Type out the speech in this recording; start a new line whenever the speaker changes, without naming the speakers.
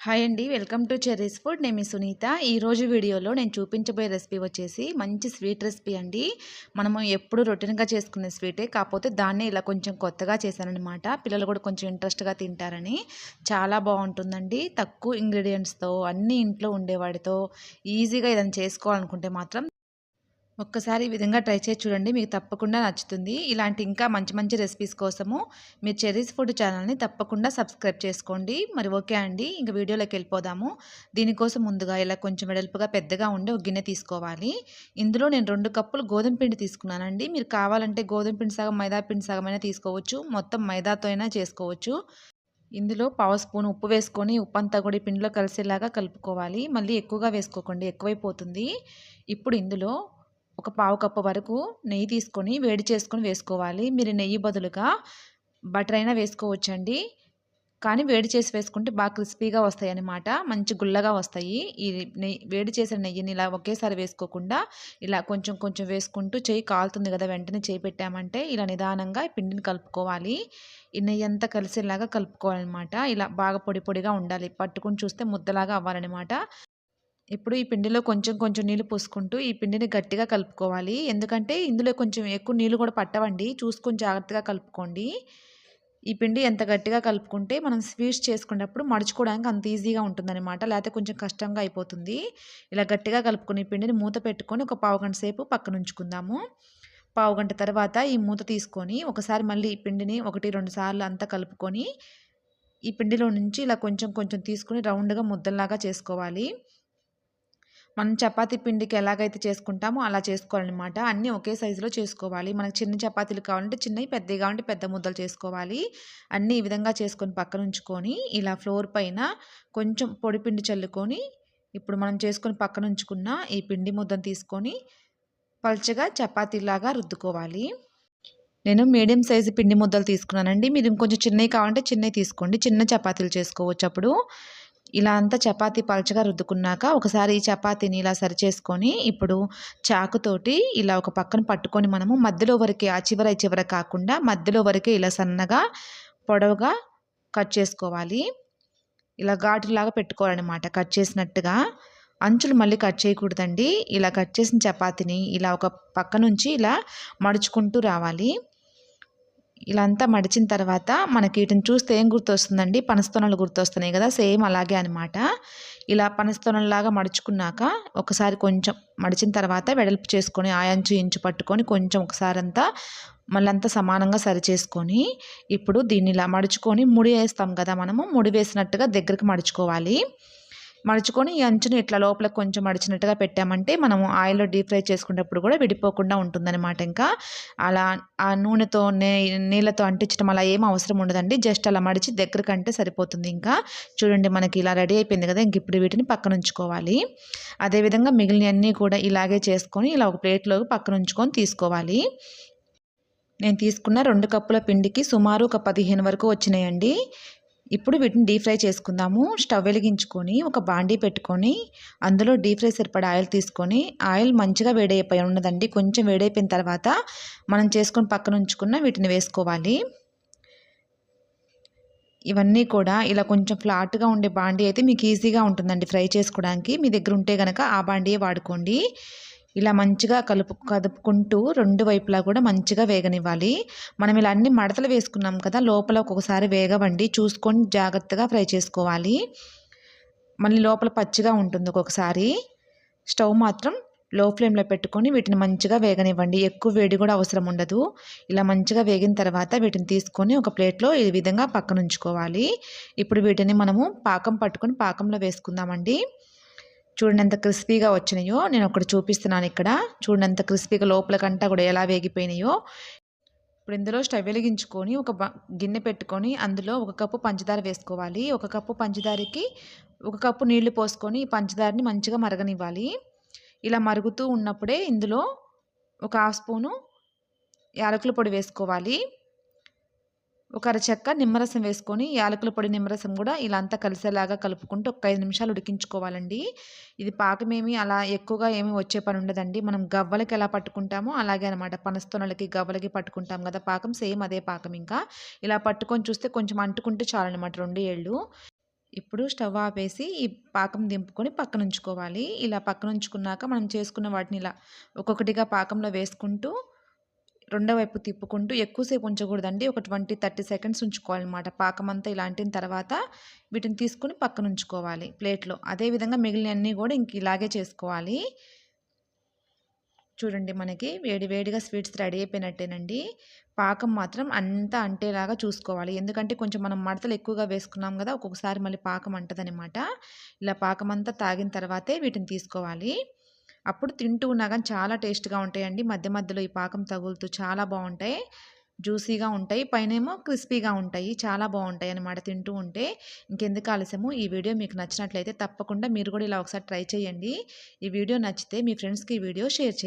Hi అండి. Welcome to cherry's food. నేను మీ సునీత. ఈరోజు వీడియోలో నేను చూపించబోయే రెసిపీ వచ్చేసి మంచి స్వీట్ రెసిపీ అండి. మనము ఎప్పుడు రొటీన్గా చేసుకునే స్వీటే కాకపోతే దాన్ని ఇలా కొంచెం కొత్తగా చేశానమాట పిల్లలు కూడా కొంచెం ఇంట్రెస్ట్గా తింటారని. చాలా బాగుంటుందండి. తక్కువ ఇంగ్రీడియంట్స్తో అన్ని ఇంట్లో ఉండేవాడితో ఈజీగా ఇదని చేసుకోవాలనుకుంటే మాత్రం ఒక్కసారి ఈ విధంగా ట్రై చేసి చూడండి. మీకు తప్పకుండా నచ్చుతుంది. ఇలాంటి ఇంకా మంచి మంచి రెసిపీస్ కోసము మీరు చెరీస్ ఫుడ్ ఛానల్ని తప్పకుండా సబ్స్క్రైబ్ చేసుకోండి. మరి ఓకే అండి. ఇంకా వీడియోలోకి వెళ్ళిపోదాము. దీనికోసం ముందుగా ఇలా కొంచెం వెడల్పుగా పెద్దగా ఉండే ఒక గిన్నె తీసుకోవాలి. ఇందులో నేను రెండు కప్పులు గోధుమ పిండి తీసుకున్నానండి. మీరు కావాలంటే గోధుమ పిండి సగం మైదా పిండి సగమైనా తీసుకోవచ్చు. మొత్తం మైదాతో అయినా చేసుకోవచ్చు. ఇందులో పావు స్పూన్ ఉప్పు వేసుకొని ఉప్పు అంతా కూడా పిండిలో కలిసేలాగా కలుపుకోవాలి. మళ్ళీ ఎక్కువగా వేసుకోకండి. ఎక్కువైపోతుంది. ఇప్పుడు ఇందులో ఒక పావు కప్పు వరకు నెయ్యి తీసుకొని వేడి చేసుకొని వేసుకోవాలి. మీరు నెయ్యి బదులుగా బటర్ అయినా వేసుకోవచ్చండి. కానీ వేడి చేసి వేసుకుంటే బాగా క్రిస్పీగా వస్తాయి అన్నమాట మంచి గుల్లగా వస్తాయి. ఈ నెయ్యి వేడి చేసిన నెయ్యిని ఇలా ఒకేసారి వేసుకోకుండా ఇలా కొంచెం కొంచెం వేసుకుంటూ చేయి కాలుతుంది కదా వెంటనే చేయి పెట్టామంటే ఇలా నిదానంగా పిండిని కలుపుకోవాలి. ఈ నెయ్యి అంతా కలిసేలాగా కలుపుకోవాలన్నమాట. ఇలా బాగా పొడి పొడిగా ఉండాలి. పట్టుకుని చూస్తే ముద్దలాగా అవ్వాలన్నమాట. ఇప్పుడు ఈ పిండిలో కొంచెం కొంచెం నీళ్ళు పోసుకుంటూ ఈ పిండిని గట్టిగా కలుపుకోవాలి. ఎందుకంటే ఇందులో కొంచెం ఎక్కువ నీళ్ళు కూడా పట్టవండి. చూసుకొని జాగ్రత్తగా కలుపుకోండి. ఈ పిండి ఎంత గట్టిగా కలుపుకుంటే మనం స్వీట్స్ చేసుకునేటప్పుడు మడుచుకోవడానికి అంత ఈజీగా ఉంటుందన్నమాట. లేకపోతే కొంచెం కష్టంగా అయిపోతుంది. ఇలా గట్టిగా కలుపుకుని పిండిని మూత పెట్టుకొని ఒక పావు గంట సేపు పక్కన ఉంచుకుందాము. పావు గంట తర్వాత ఈ మూత తీసుకొని ఒకసారి మళ్ళీ ఈ పిండిని ఒకటి రెండు సార్లు అంతా కలుపుకొని ఈ పిండిలో నుంచి ఇలా కొంచెం కొంచెం తీసుకుని రౌండ్గా ముద్దల్లాగా చేసుకోవాలి. మనం చపాతీ పిండికి ఎలాగైతే చేసుకుంటామో అలా చేసుకోవాలన్నమాట. అన్నీ ఒకే సైజులో చేసుకోవాలి. మనకు చిన్న చపాతీలు కావాలంటే చిన్నవి పెద్దవి కావాలంటే పెద్ద ముద్దలు చేసుకోవాలి. అన్నీ ఈ విధంగా చేసుకొని పక్కన ఉంచుకొని ఇలా ఫ్లోర్ పైన కొంచెం పొడి పిండి చల్లుకొని ఇప్పుడు మనం చేసుకొని పక్కన ఉంచుకున్న ఈ పిండి ముద్దను తీసుకొని పల్చగా చపాతీలాగా రుద్దుకోవాలి. నేను మీడియం సైజు పిండి ముద్దలు తీసుకున్నానండి. మీరు ఇంకొంచెం చిన్నవి కావాలంటే చిన్నవి తీసుకోండి. చిన్న చపాతీలు చేసుకోవచ్చు అప్పుడు. ఇలా అంతా చపాతీ పలచగా రుద్దుకున్నాక ఒకసారి ఈ చపాతీని ఇలా సరి చేసుకొని ఇప్పుడు చాకుతోటి ఇలా ఒక పక్కన పట్టుకొని మనము మధ్యలో వరకే ఆ చివర చివర కాకుండా మధ్యలో వరకే ఇలా సన్నగా పొడవుగా కట్ చేసుకోవాలి. ఇలా ఘాటులాగా పెట్టుకోవాలన్నమాట కట్ చేసినట్టుగా. అంచులు మళ్ళీ కట్ చేయకూడదండి. ఇలా కట్ చేసిన చపాతీని ఇలా ఒక పక్క నుంచి ఇలా మడుచుకుంటూ రావాలి. ఇలా అంతా మడిచిన తర్వాత మనకి వీటిని చూస్తే ఏం గుర్తొస్తుందండి? పనస్తోనలు గుర్తొస్తున్నాయి కదా సేమ్ అలాగే అనమాట ఇలా పనస్తోనలాగా మడుచుకున్నాక ఒకసారి కొంచెం మడిచిన తర్వాత వెడల్పు చేసుకొని ఆయంచు ఇంచు పట్టుకొని కొంచెం ఒకసారి అంతా మళ్ళంతా సమానంగా సరి చేసుకొని ఇప్పుడు దీన్ని ఇలా మడుచుకొని ముడి వేస్తాం కదా మనము ముడి వేసినట్టుగా దగ్గరికి మడుచుకోవాలి. మడుచుకొని ఈ అంచుని ఇట్లా లోపల కొంచెం మడిచినట్టుగా పెట్టామంటే మనము ఆయిల్లో డీప్ ఫ్రై చేసుకునేటప్పుడు కూడా విడిపోకుండా ఉంటుందన్నమాట ఇంకా. అలా ఆ నూనెతో నే నీళ్ళతో అంటించడం అలా ఏం అవసరం ఉండదండి. జస్ట్ అలా మడిచి దగ్గర కంటే సరిపోతుంది ఇంకా. చూడండి మనకి ఇలా రెడీ అయిపోయింది కదా ఇంక ఇప్పుడు వీటిని పక్కన ఉంచుకోవాలి. అదేవిధంగా మిగిలినవన్నీ కూడా ఇలాగే చేసుకొని ఇలా ఒక ప్లేట్లోకి పక్కన ఉంచుకొని తీసుకోవాలి. నేను తీసుకున్న రెండు కప్పుల పిండికి సుమారు ఒక పదిహేను వరకు వచ్చినాయండి. ఇప్పుడు వీటిని డీప్ ఫ్రై చేసుకుందాము. స్టవ్ వెలిగించుకొని ఒక బాండీ పెట్టుకొని అందులో డీప్ ఫ్రై సరిపడా ఆయిల్ తీసుకొని ఆయిల్ మంచిగా వేడైపోయి ఉన్నదండి. కొంచెం వేడైపోయిన తర్వాత మనం చేసుకొని పక్కన ఉంచుకున్న వీటిని వేసుకోవాలి. ఇవన్నీ కూడా ఇలా కొంచెం ఫ్లాట్గా ఉండే బాండీ అయితే మీకు ఈజీగా ఉంటుందండి ఫ్రై చేసుకోవడానికి. మీ దగ్గర ఉంటే కనుక ఆ బాండీయే వాడుకోండి. ఇలా మంచిగా కలుపు కదుపుకుంటూ రెండు వైపులా కూడా మంచిగా వేగనివ్వాలి. మనం ఇలా అన్ని మడతలు వేసుకున్నాం కదా లోపల ఒక్కొక్కసారి వేగవండి. చూసుకొని జాగ్రత్తగా ఫ్రై చేసుకోవాలి. మళ్ళీ లోపల పచ్చిగా ఉంటుంది ఒక్కొక్కసారి. స్టవ్ మాత్రం లో ఫ్లేమ్లో పెట్టుకొని వీటిని మంచిగా వేగనివ్వండి. ఎక్కువ వేడి కూడా అవసరం ఉండదు. ఇలా మంచిగా వేగిన తర్వాత వీటిని తీసుకొని ఒక ప్లేట్లో ఈ విధంగా పక్కన ఉంచుకోవాలి ఇప్పుడు వీటిని మనము పాకం పట్టుకొని పాకంలో వేసుకుందామండి. చూడండి ఎంత క్రిస్పీగా వచ్చినాయో నేను ఒకటి చూపిస్తున్నాను ఇక్కడ. చూడండి ఎంత క్రిస్పీగా లోపలకంటా కూడా ఎలా వేగిపోయినాయో. ఇప్పుడు ఇందులో స్టవ్ వెలిగించుకొని ఒక గిన్నె పెట్టుకొని అందులో ఒక కప్పు పంచదార వేసుకోవాలి. ఒక కప్పు పంచదారకి ఒక కప్పు నీళ్ళు పోసుకొని ఈ పంచదారని మంచిగా మరగనివ్వాలి. ఇలా మరుగుతూ ఉన్నప్పుడే ఇందులో ఒక హాఫ్ స్పూను యాలకుల పొడి వేసుకోవాలి. ఒక అరచెక్క నిమ్మరసం వేసుకొని యాలకుల పొడి నిమ్మరసం కూడా ఇలా అంతా కలిసేలాగా కలుపుకుంటూ ఒక ఐదు నిమిషాలు ఉడికించుకోవాలండి. ఇది పాకమేమి అలా ఎక్కువగా ఏమి వచ్చే పని ఉండదండి. మనం గవ్వలకి ఎలా పట్టుకుంటామో అలాగే అనమాట పనస్తోనలకి గవ్వలకి పట్టుకుంటాం కదా పాకం సేమ్ అదే పాకం ఇంకా. ఇలా పట్టుకొని చూస్తే కొంచెం అంటుకుంటే చాలన్నమాట రెండు ఏళ్ళు. ఇప్పుడు స్టవ్ ఆపేసి ఈ పాకం దింపుకొని పక్కన ఉంచుకోవాలి. ఇలా పక్కన ఉంచుకున్నాక మనం చేసుకున్న వాటిని ఇలా ఒక్కొక్కటిగా పాకంలో వేసుకుంటూ రెండో వైపు తిప్పుకుంటూ ఎక్కువసేపు ఉంచకూడదండి. ఒక ట్వంటీ థర్టీ సెకండ్స్ ఉంచుకోవాలన్నమాట. పాకమంతా ఇలాంటిన తర్వాత వీటిని తీసుకుని పక్కన ఉంచుకోవాలి ప్లేట్లో. అదేవిధంగా మిగిలినన్నీ కూడా ఇంక ఇలాగే చేసుకోవాలి. చూడండి మనకి వేడివేడిగా స్వీట్స్ రెడీ అయిపోయినట్టేనండి. పాకం మాత్రం అంతా అంటేలాగా చూసుకోవాలి. ఎందుకంటే కొంచెం మనం మడతలు ఎక్కువగా వేసుకున్నాం కదా ఒక్కొక్కసారి మళ్ళీ పాకం అంటదనమాట ఇలా పాకం అంతా తాగిన తర్వాతే వీటిని తీసుకోవాలి. అప్పుడు తింటూ ఉన్నా కానీ చాలా టేస్ట్గా ఉంటాయండి. మధ్య మధ్యలో ఈ పాకం తగులుతూ చాలా బాగుంటాయి. జ్యూసీగా ఉంటాయి. పైనేమో క్రిస్పీగా ఉంటాయి. చాలా బాగుంటాయి అనమాట తింటూ ఉంటే. ఇంకెందుకు ఆలస్యము? ఈ వీడియో మీకు నచ్చినట్లయితే తప్పకుండా మీరు కూడా ఇలా ఒకసారి ట్రై చేయండి. ఈ వీడియో నచ్చితే మీ ఫ్రెండ్స్కి ఈ వీడియో షేర్ చేయండి.